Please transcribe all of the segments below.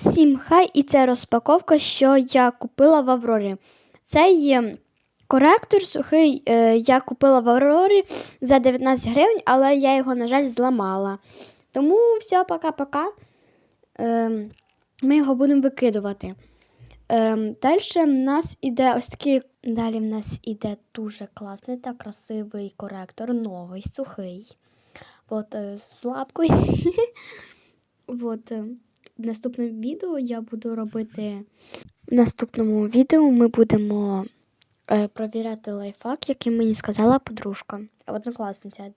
Всім хай і це розпаковка, що я купила в Аврорі. Цей е, коректор сухий е, я купила в Аврорі за 19 гривень, але я його, на жаль, зламала. Тому все, пока-пока. Е, ми його будемо викидувати. Е, далі в нас іде ось такий. Далі в нас іде дуже класний та красивий коректор, новий, сухий. От, е, з лапкою. Е, в наступному відео я буду робити. В наступному відео ми будемо е, провіряти лайфхак, який мені сказала подружка. Однокласниця.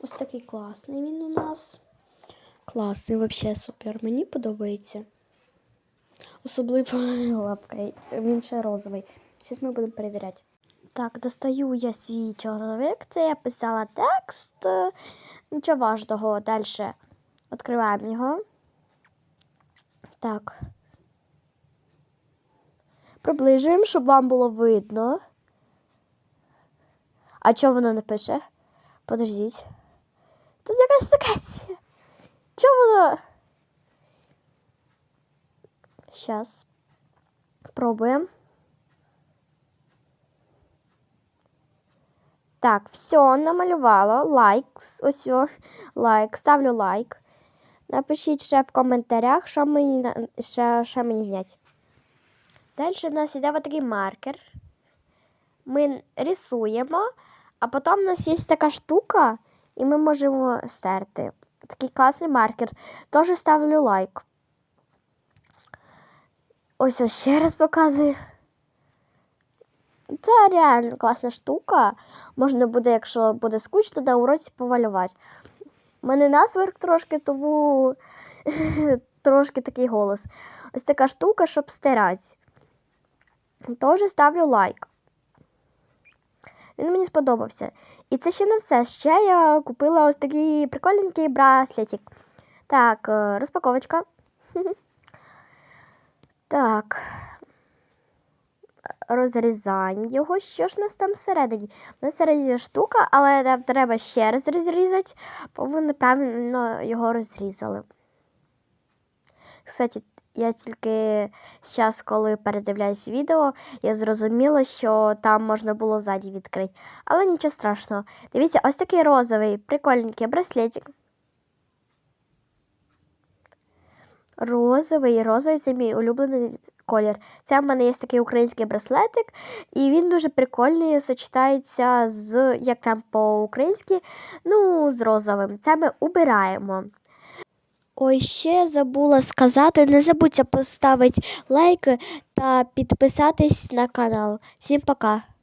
Ось такий класний він у нас. Класний, взагалі супер. Мені подобається. Особливо лапка. Він ще розовий. Зараз ми будемо перевіряти. Так, достаю я свій чоловік. Це я писала текст. Нічого важного. Далі відкриваємо його. Так. Приближуємо, щоб вам було видно. А чого воно не пише? Подождіть. Тут якась секація. Чого воно? Щас. Пробуємо. Так, все, намалювала. Лайк. Ось, лайк. Ставлю лайк. Напишіть ще в коментарях, що мені, що, що мені зняти. Далі в нас іде такий маркер. Ми рисуємо, а потім у нас є така штука, і ми можемо стерти. Такий класний маркер. Теж ставлю лайк. Ось ось ще раз показую. Це реально класна штука. Можна буде, якщо буде скучно, на уроці повалювати. У мене насморк трошки, тому трошки такий голос. Ось така штука, щоб стирати. Теж ставлю лайк. Він мені сподобався. І це ще не все. Ще я купила ось такий прикольненький браслетик. Так, е, розпаковочка. Так. Розрізаємо його. Що ж у нас там всередині? У нас всередині штука, але нам треба ще раз розрізати, бо ми неправильно його розрізали. Кстати, я тільки зараз, коли передивляюсь відео, я зрозуміла, що там можна було ззаді відкрити. Але нічого страшного. Дивіться, ось такий розовий, прикольненький браслетик. Розовий, розовий це мій улюблений колір. Це в мене є такий український браслетик, і він дуже прикольний, сочетається з, як там по-українськи, ну, з розовим. Це ми убираємо. Ой, ще забула сказати, не забудьте поставити лайк та підписатись на канал. Всім пока!